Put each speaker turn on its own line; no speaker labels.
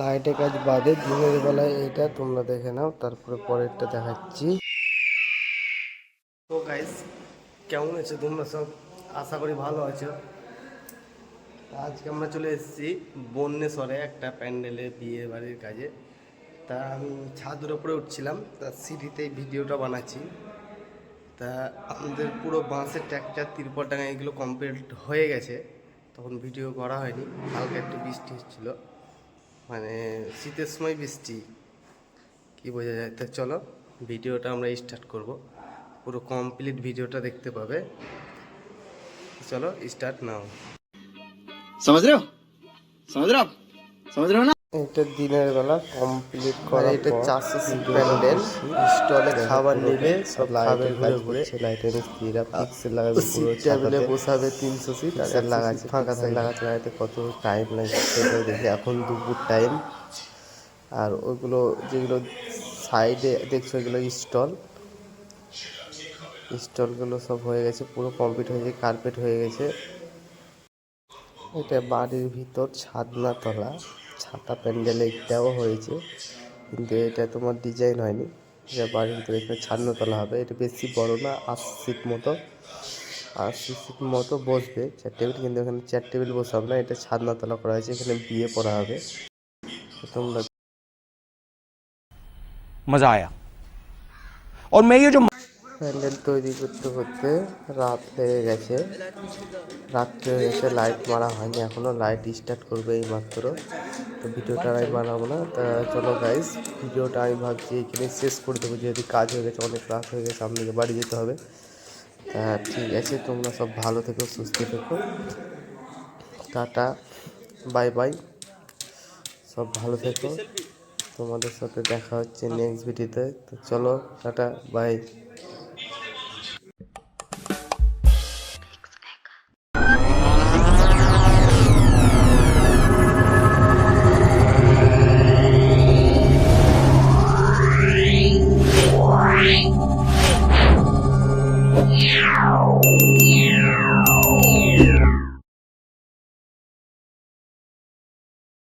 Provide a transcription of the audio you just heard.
লাইটের কাজ বাদে দিনের বেলায় এটা তোমরা দেখে নাও, তারপরে পরেরটা দেখাচ্ছি। তো গাইস কেমন আছো তোমরা সব? আশা করি ভালো আছো। আজকে আমরা চলে এসেছি বন্যেশ্বরে একটা প্যান্ডেলে বিয়ে বাড়ির কাজে। তা আমি ছাদের উপরে উঠছিলাম, তা সিঁড়িতে ভিডিওটা বানাচ্ছি। তা আমাদের পুরো বাঁশের ট্র্যাকচার তিরপল টাঙা এগুলো কমপ্লিট হয়ে গেছে, তখন ভিডিও করা হয়নি, হালকা একটু বৃষ্টি হচ্ছিল। মানে শীতের সময় বৃষ্টি, কি বোঝা যায়? তা চলো, ভিডিওটা আমরা স্টার্ট করব। পুরো কমপ্লিট ভিডিওটা দেখতে পাবে। চলো স্টার্ট নাও
সমুদ্র সমুদ্র সমুদ্র না।
এটা দিনের বেলা কমপ্লিট হ্যাঁ, করা এটা চাষেস প্যান্ডেল স্টলে খাবার নেবে সব লাইটের ঘুরে ঘুরে লাইটের স্ত্রীরা পিক্সেল লাগাবে পুরো টেবিলে বসাবে তিনশো সি আর লাগাচ্ছে ফাঁকা লাগাচ্ছে। লাগাতে কত টাইম লাগে সেটা দেখি এখন দুপুর টাইম আর ওগুলো যেগুলো সাইডে দেখছ এগুলো স্টলগুলো সব হয়ে গেছে পুরো কমপ্লিট হয়ে গেছে কার্পেট হয়ে গেছে। এটা বাড়ির ভিতর ছাদনাতলা। ছাতা প্যান্ডেল এটাও হয়েছে কিন্তু এটা তোমার ডিজাইন হয়নি এটা বাড়ির ভিতরে এখানে ছাদনা তলা হবে এটা বেশি বড় না আশি সিট মতো আশি সিট মতো বসবে চার টেবিল কিন্তু এখানে চার টেবিল বসাবে না এটা ছাদনা তলা করা হয়েছে এখানে বিয়ে পড়া হবে তো তোমরা
मज़ा आया और मैं ये जो
প্যান্ডেল তৈরি করতে করতে রাত হয়ে গেছে। রাত্রে হয়ে গেছে লাইট মারা হয়নি এখনও লাইট স্টার্ট করবে এই মাত্র তো ভিডিওটা আমি বানাবো না। তা চলো গাইস ভিডিওটা আমি ভাবছি এখানে শেষ করে দেবো। যেহেতু কাজ হয়ে গেছে, অনেক রাত হয়ে গেছে, সামনে বাড়ি যেতে হবে। তা ঠিক আছে, তোমরা সব ভালো থেকো, সুস্থ থেকো। টাটা বাই বাই সব ভালো থেকো। তোমাদের সাথে দেখা হচ্ছে নেক্সট ভিডিওতে তো। চলো, টাটা বাই